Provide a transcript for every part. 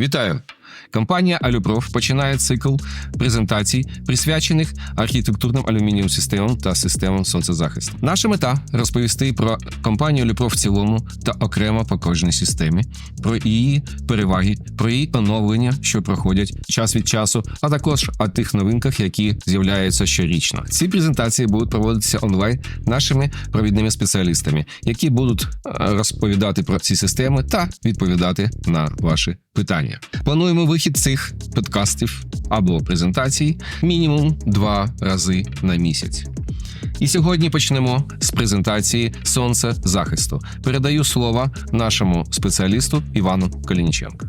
Вітаю! Компанія Алюпроф починає цикл презентацій, присвячених архітектурним алюмінієвим системам та системам сонцезахисту. Наша мета розповісти про компанію Алюпроф в цілому та окремо по кожній системі, про її переваги, про її оновлення, що проходять час від часу, а також о тих новинках, які з'являються щорічно. Ці презентації будуть проводитися онлайн нашими провідними спеціалістами, які будуть е, розповідати про ці системи та відповідати на ваші питання. Плануємо вихід цих подкастів або презентацій мінімум два рази на місяць. І сьогодні почнемо з презентації сонце захисту. Передаю слово нашому спеціалісту Івану Калініченку.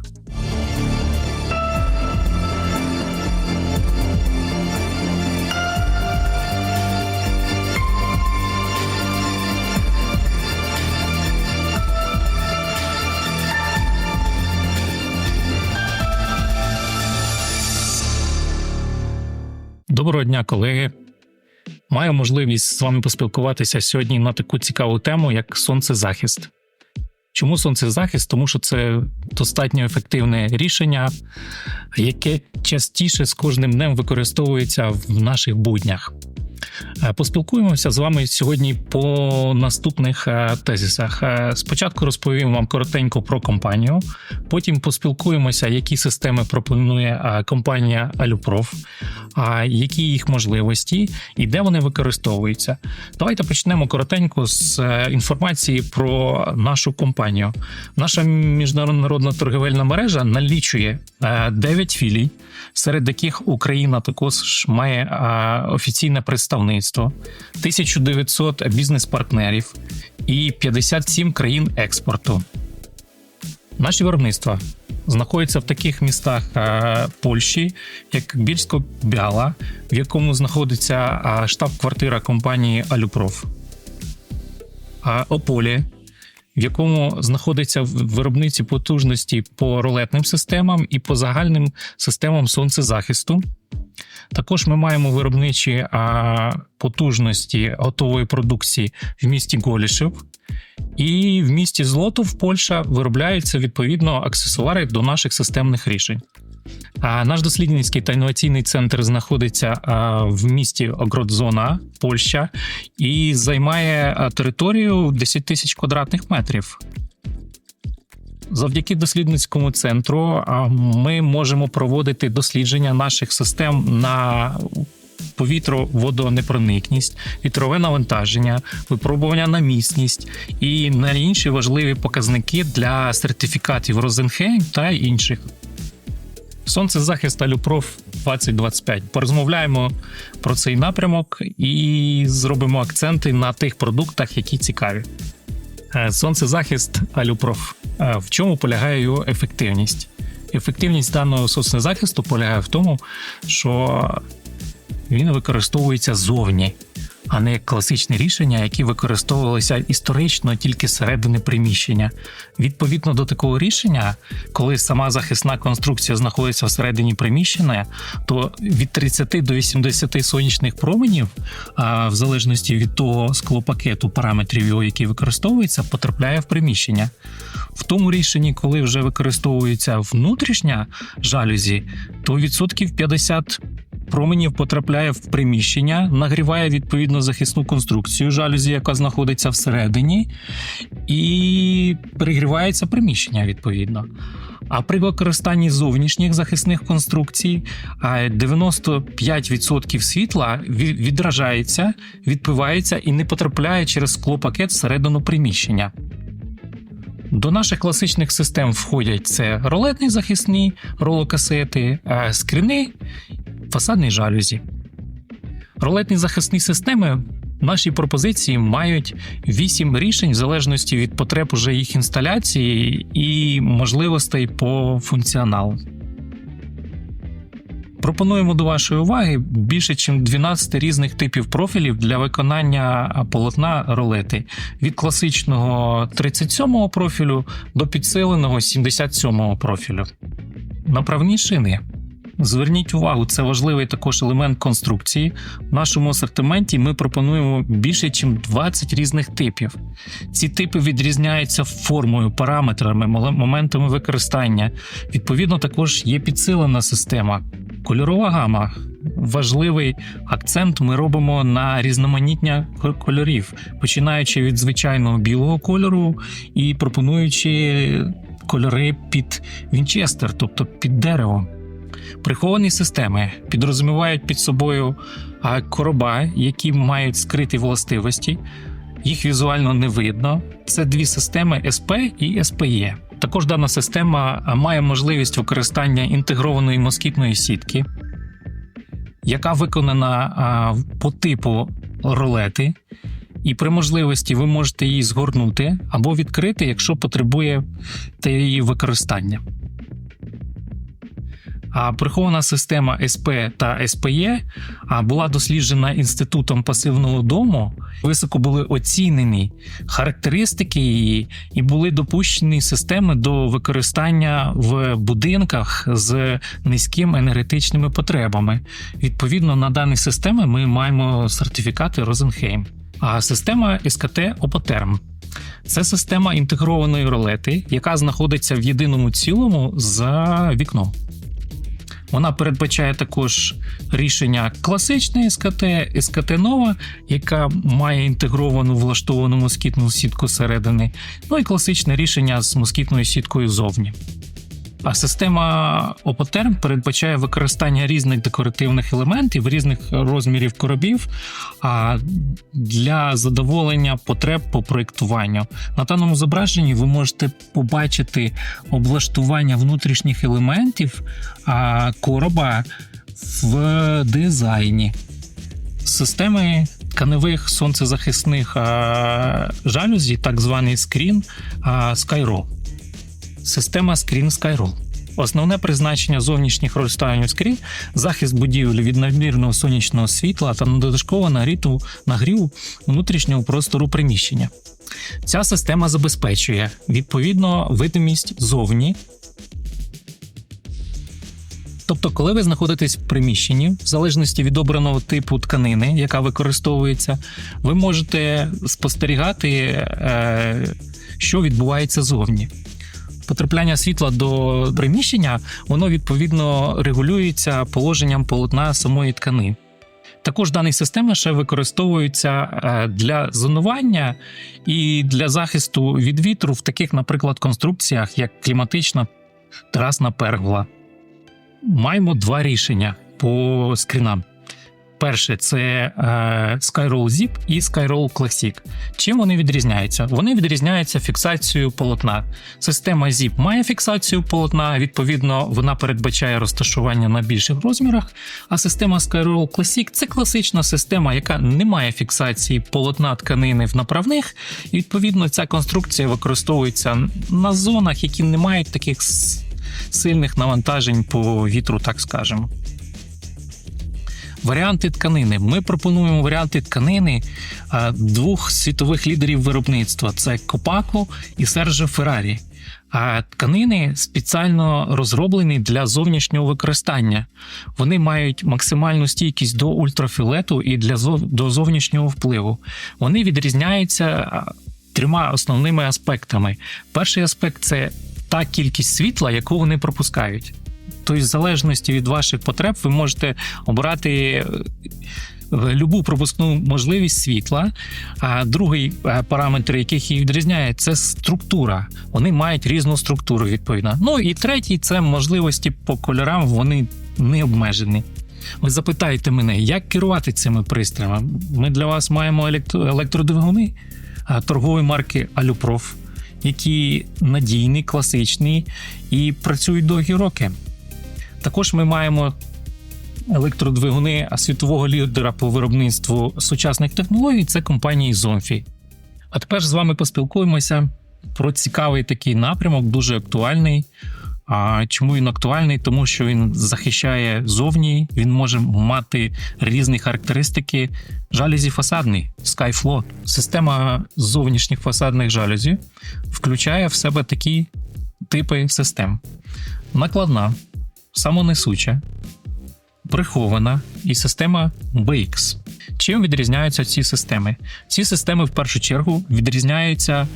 Доброго дня, колеги. Маю можливість з вами поспілкуватися сьогодні на таку цікаву тему, як сонцезахист. Чому сонцезахист? Тому що це достатньо ефективне рішення, яке частіше з кожним днем використовується в наших буднях. Е, Поспілкуємося з вами сьогодні по наступних е, тезисах. Е, Спочатку розповім вам коротенько про компанію, потім поспілкуємося, які системи пропонує компанія а які їх можливості і де вони використовуються. Давайте почнемо коротенько з інформації про нашу компанію. Наша міжнародна торговельна мережа налічує е, 9 філій, серед яких Україна також має офіційне представництво, 1900 бізнес-партнерів і 57 країн експорту. Наші виробництва знаходяться в таких містах е, Польщі, як більсько бяла в якому знаходиться е, штаб-квартира компанії Алюпроф, Ополі, в якому знаходиться виробниці потужності по рулетним системам і по загальним системам сонцезахисту. Також ми маємо виробничі а, потужності готової продукції в місті Голішев. І в місті Злотов, Польща, виробляються відповідно аксесуари до наших системних рішень. Наш дослідницький та інноваційний центр знаходиться в місті Огродзона, Польща, і займає територію 10 тисяч квадратних метрів. Завдяки дослідницькому центру ми можемо проводити дослідження наших систем на повітро-водонепроникність, вітрове навантаження, випробування на міцність і на інші важливі показники для сертифікатів Розенхейм та інших. Сонцезахист Алюпроф 2025. Порозмовляємо про цей напрямок і зробимо акценти на тих продуктах, які цікаві. Е, Сонцезахист Алюпроф. Е, В чому полягає його ефективність? Ефективність даного сонцезахисту полягає в тому, що він використовується зовні, а не як класичне рішення, які використовувалися історично тільки зсередини приміщення. Відповідно до такого рішення, коли сама захисна конструкція знаходиться всередині приміщення, то від 30 до 80 сонячних променів, а в залежності від того склопакету параметрів його, які використовується, потрапляє в приміщення. В тому рішенні, коли вже використовується внутрішня жалюзі, то відсотків 50 променів потрапляє в приміщення, нагріває відповідно захисну конструкцію жалюзі, яка знаходиться всередині, і перегрівається приміщення відповідно. А при використанні зовнішніх захисних конструкцій а, 95% світла відражається, відбивається і не потрапляє через склопакет всередину приміщення. До наших класичних систем входять це ролетні захисні ролокасети, е, скрини, фасадні жалюзі. Ролетні захисні системи в нашій пропозиції мають 8 рішень в залежності від потреб уже їх інсталяції і можливостей по функціоналу. Пропонуємо до вашої уваги більше, ніж 12 різних типів профілів для виконання полотна ролети від класичного 37-го профілю до підсиленого 77-го профілю. Направні шини. Зверніть увагу, це важливий також елемент конструкції. В нашому асортименті ми пропонуємо більше, ніж 20 різних типів. Ці типи відрізняються формою, параметрами, моментами використання. Відповідно, також є підсилена система. Кольорова гама. Важливий акцент ми робимо на різноманіття кольорів, починаючи від звичайного білого кольору і пропонуючи кольори під Вінчестер, тобто під дерево. Приховані системи підрозумівають під собою короба, які мають скриті властивості. Їх візуально не видно. Це дві системи SP і SPE. Також дана система має можливість використання інтегрованої москітної сітки, яка виконана по типу ролети. І при можливості ви можете її згорнути або відкрити, якщо потребує її використання. А прихована система СП та СПЄ була досліджена інститутом пасивного дому. Високо були оцінені характеристики її, і були допущені системи до використання в будинках з низькими енергетичними потребами. Відповідно, на дані системи ми маємо сертифікати Розенхейм. А система СКТ Опотерм. Це система інтегрованої ролети, яка знаходиться в єдиному цілому за вікном. Вона передбачає також рішення класичної СКТ, СКТ нова, яка має інтегровану влаштовану москітну сітку зсередини, ну і класичне рішення з москітною сіткою зовні. А система Опотерм передбачає використання різних декоративних елементів, різних розмірів коробів для задоволення потреб по проєктуванню. На даному зображенні ви можете побачити облаштування внутрішніх елементів короба в дизайні. Системи тканевих сонцезахисних жалюзі, так званий скрін а, Skyroll. Система Screen Skyroll. Основне призначення зовнішніх розставлень скрін захист будівлі від надмірного сонячного світла та додатково нагріту нагріву внутрішнього простору приміщення. Ця система забезпечує відповідно видимість зовні. Тобто, коли ви знаходитесь в приміщенні, в залежності від обраного типу тканини, яка використовується, ви можете спостерігати, е, що відбувається зовні потрапляння світла до приміщення, воно відповідно регулюється положенням полотна самої ткани. Також дані системи ще використовуються е, для зонування і для захисту від вітру в таких, наприклад, конструкціях, як кліматична терасна пергола. Маємо два рішення по скрінам. Перше це е, Skyroll Zip і Skyroll Classic. Чим вони відрізняються? Вони відрізняються фіксацією полотна. Система Zip має фіксацію полотна, відповідно, вона передбачає розташування на більших розмірах. А система Skyroll Classic це класична система, яка не має фіксації полотна тканини в направних. І відповідно ця конструкція використовується на зонах, які не мають таких сильних навантажень по вітру, так скажемо. Варіанти тканини. Ми пропонуємо варіанти тканини е, двох світових лідерів виробництва: це Копако і Серджо Феррарі. А тканини спеціально розроблені для зовнішнього використання. Вони мають максимальну стійкість до ультрафіолету і для зов- до зовнішнього впливу. Вони відрізняються трьома основними аспектами. Перший аспект це та кількість світла, яку вони пропускають. Тобто, в залежності від ваших потреб, ви можете обрати е, любу пропускну можливість світла. А другий е, параметр, який їх відрізняє, це структура. Вони мають різну структуру, відповідно. Ну і третій це можливості по кольорам, вони не обмежені. Ви запитаєте мене, як керувати цими пристроями? Ми для вас маємо електро- електродвигуни торгової марки Алюпроф, які надійні, класичні і працюють довгі роки. Також ми маємо електродвигуни світового лідера по виробництву сучасних технологій це компанії Zonfi. А тепер з вами поспілкуємося про цікавий такий напрямок, дуже актуальний. А чому він актуальний? Тому що він захищає зовні, він може мати різні характеристики. Жалюзі фасадний SkyFlow. Система зовнішніх фасадних жалюзі включає в себе такі типи систем: накладна, самонесуча, прихована і система BX. Чим відрізняються ці системи? Ці системи в першу чергу відрізняються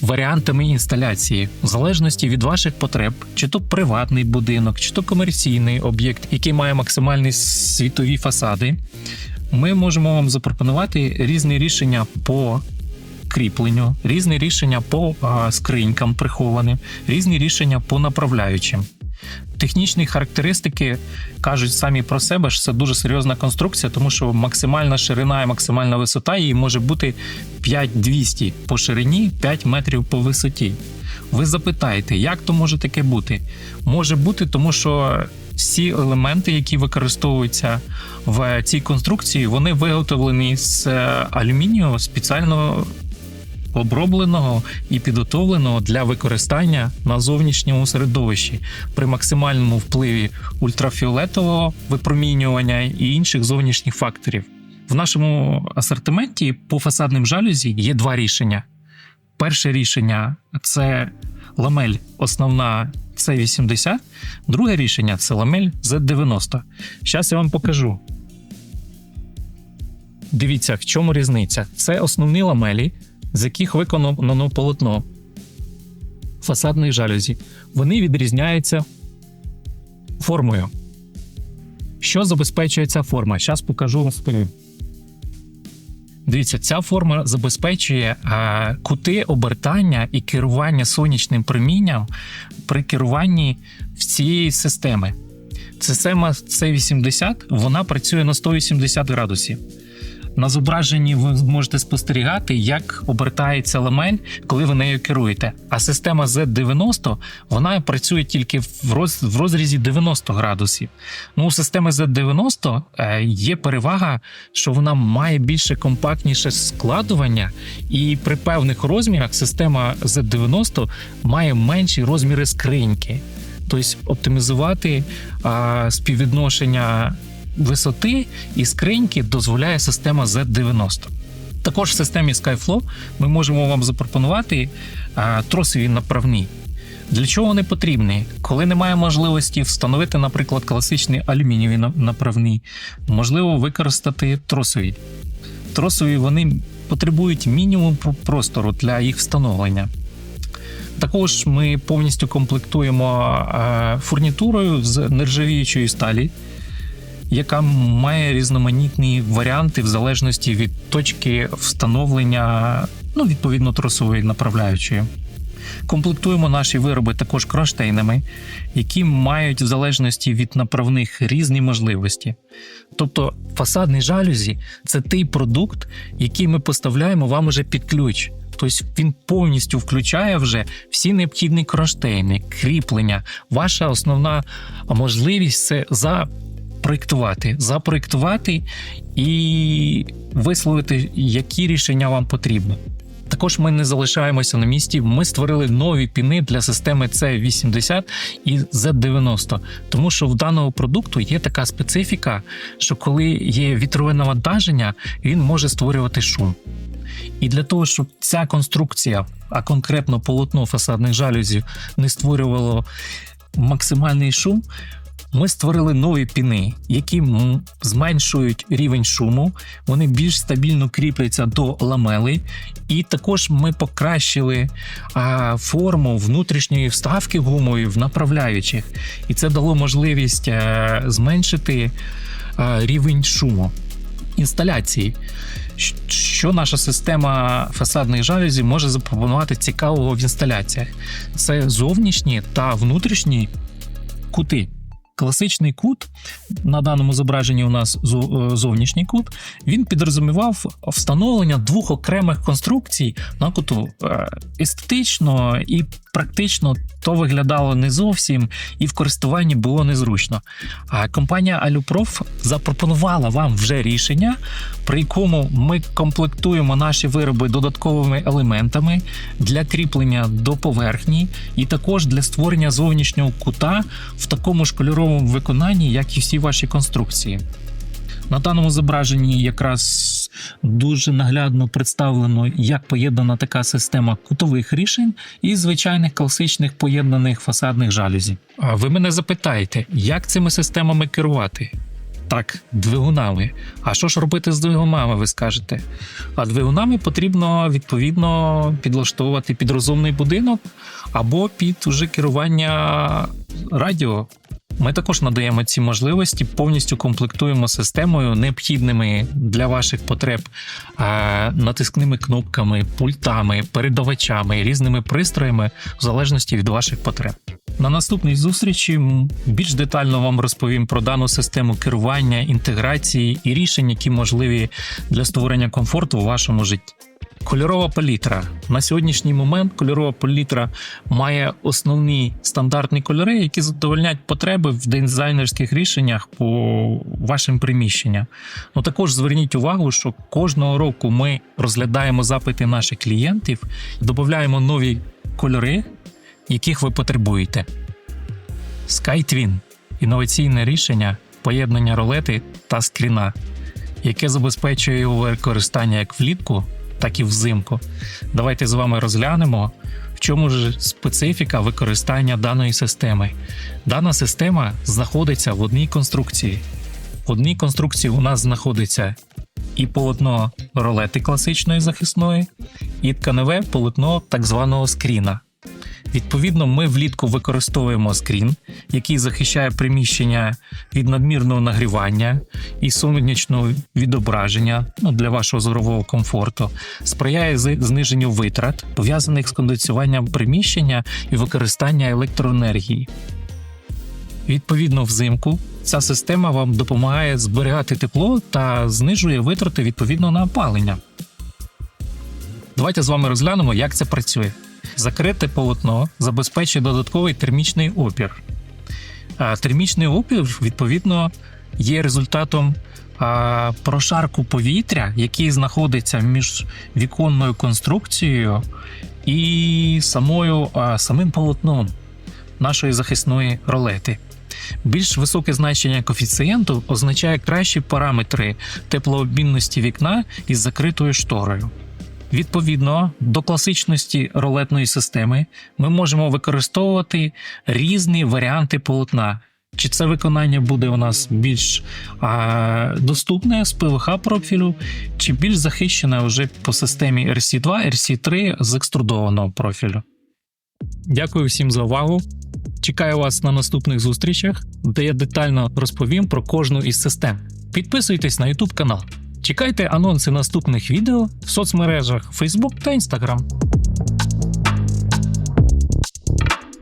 варіантами інсталяції, в залежності від ваших потреб, чи то приватний будинок, чи то комерційний об'єкт, який має максимальні світові фасади. Ми можемо вам запропонувати різні рішення по кріпленню, різні рішення по скринькам прихованим, різні рішення по направляючим. Технічні характеристики кажуть самі про себе, що це дуже серйозна конструкція, тому що максимальна ширина і максимальна висота її може бути 5200 по ширині, 5 метрів по висоті. Ви запитаєте, як то може таке бути? Може бути, тому що всі елементи, які використовуються в цій конструкції, вони виготовлені з е, алюмінію спеціально обробленого і підготовленого для використання на зовнішньому середовищі при максимальному впливі ультрафіолетового випромінювання і інших зовнішніх факторів. В нашому асортименті по фасадним жалюзі є два рішення. Перше рішення це ламель основна C80, друге рішення це ламель Z90. Зараз я вам покажу. Дивіться, в чому різниця. Це основні ламелі, з яких виконано полотно фасадної жалюзі. Вони відрізняються формою. Що забезпечує ця форма? Зараз покажу розповім. Дивіться, ця форма забезпечує е, кути обертання і керування сонячним промінням при керуванні всієї системи. Система C80 вона працює на 180 градусів. На зображенні ви можете спостерігати, як обертається ламель, коли ви нею керуєте. А система Z90 вона працює тільки в роз- в розрізі 90 градусів. Ну, у системи Z90 е, є перевага, що вона має більше компактніше складування, і при певних розмірах система Z90 має менші розміри скриньки. Тобто оптимізувати а, співвідношення висоти і скриньки дозволяє система Z90. Також в системі SkyFlow ми можемо вам запропонувати тросові направні. Для чого вони потрібні? Коли немає можливості встановити, наприклад, класичний алюмінієвий на- направний, можливо використати тросові. Тросові вони потребують мінімум простору для їх встановлення. Також ми повністю комплектуємо фурнітурою з нержавіючої сталі, яка має різноманітні варіанти в залежності від точки встановлення, ну, відповідно, тросової направляючої. Комплектуємо наші вироби також кронштейнами, які мають в залежності від направних різні можливості. Тобто фасадні жалюзі це той продукт, який ми поставляємо вам уже під ключ. Тобто він повністю включає вже всі необхідні кронштейни, кріплення. Ваша основна можливість це запроектувати, запроектувати і висловити, які рішення вам потрібні. Також ми не залишаємося на місці. Ми створили нові піни для системи C80 і Z90, тому що в даного продукту є така специфіка, що коли є вітрове навантаження, він може створювати шум. І для того, щоб ця конструкція, а конкретно полотно фасадних жалюзів, не створювало максимальний шум, ми створили нові піни, які зменшують рівень шуму, вони більш стабільно кріпляться до ламелей, і також ми покращили а, форму внутрішньої вставки гумової в направляючих, і це дало можливість е, зменшити е, рівень шуму інсталяції. Що наша система фасадних жалюзі може запропонувати цікавого в інсталяціях? Це зовнішні та внутрішні кути. Класичний кут на даному зображенні у нас е, зовнішній кут. Він підрозумівав встановлення двох окремих конструкцій на куту Е, естетично і практично то виглядало не зовсім, і в користуванні було незручно. А компанія Aluprof запропонувала вам вже рішення, при якому ми комплектуємо наші вироби додатковими елементами для кріплення до поверхні, і також для створення зовнішнього кута в такому ж кольоровому виконанні, як і всі ваші конструкції. На даному зображенні якраз дуже наглядно представлено, як поєднана така система кутових рішень і звичайних класичних поєднаних фасадних жалюзі. А ви мене запитаєте, як цими системами керувати? Так, двигунами. А що ж робити з двигунами, ви скажете? А двигунами потрібно відповідно підлаштовувати під розумний будинок або під уже керування радіо. Ми також надаємо ці можливості, повністю комплектуємо системою необхідними для ваших потреб е, натискними кнопками, пультами, передавачами, різними пристроями в залежності від ваших потреб. На наступній зустрічі більш детально вам розповім про дану систему керування, інтеграції і рішень, які можливі для створення комфорту у вашому житті. Кольорова палітра. На сьогоднішній момент кольорова палітра має основні стандартні кольори, які задовольняють потреби в дизайнерських рішеннях по вашим приміщенням. Ну також зверніть увагу, що кожного року ми розглядаємо запити наших клієнтів, додаємо нові кольори, яких ви потребуєте. SkyTwin – інноваційне рішення поєднання ролети та скріна, яке забезпечує його використання як влітку, так і взимку. Давайте з вами розглянемо, в чому ж специфіка використання даної системи. Дана система знаходиться в одній конструкції. В одній конструкції у нас знаходиться і полотно ролети класичної захисної, і тканеве полотно так званого скріна. Відповідно, ми влітку використовуємо скрін, який захищає приміщення від надмірного нагрівання і сонячного відображення ну, для вашого зорового комфорту, сприяє зниженню витрат, пов'язаних з кондиціюванням приміщення і використання електроенергії. Відповідно, взимку ця система вам допомагає зберігати тепло та знижує витрати відповідно на опалення. Давайте з вами розглянемо, як це працює. Закрите полотно забезпечує додатковий термічний опір. Термічний опір, відповідно, є результатом прошарку повітря, який знаходиться між віконною конструкцією і самою, самим полотном нашої захисної ролети. Більш високе значення коефіцієнту означає кращі параметри теплообмінності вікна із закритою шторою. Відповідно до класичності ролетної системи, ми можемо використовувати різні варіанти полотна. Чи це виконання буде у нас більш а, доступне з ПВХ профілю, чи більш захищене вже по системі RC2, RC3 з екструдованого профілю. Дякую всім за увагу. Чекаю вас на наступних зустрічах, де я детально розповім про кожну із систем. Підписуйтесь на YouTube канал. Чекайте анонси наступних відео в соцмережах Facebook та Instagram.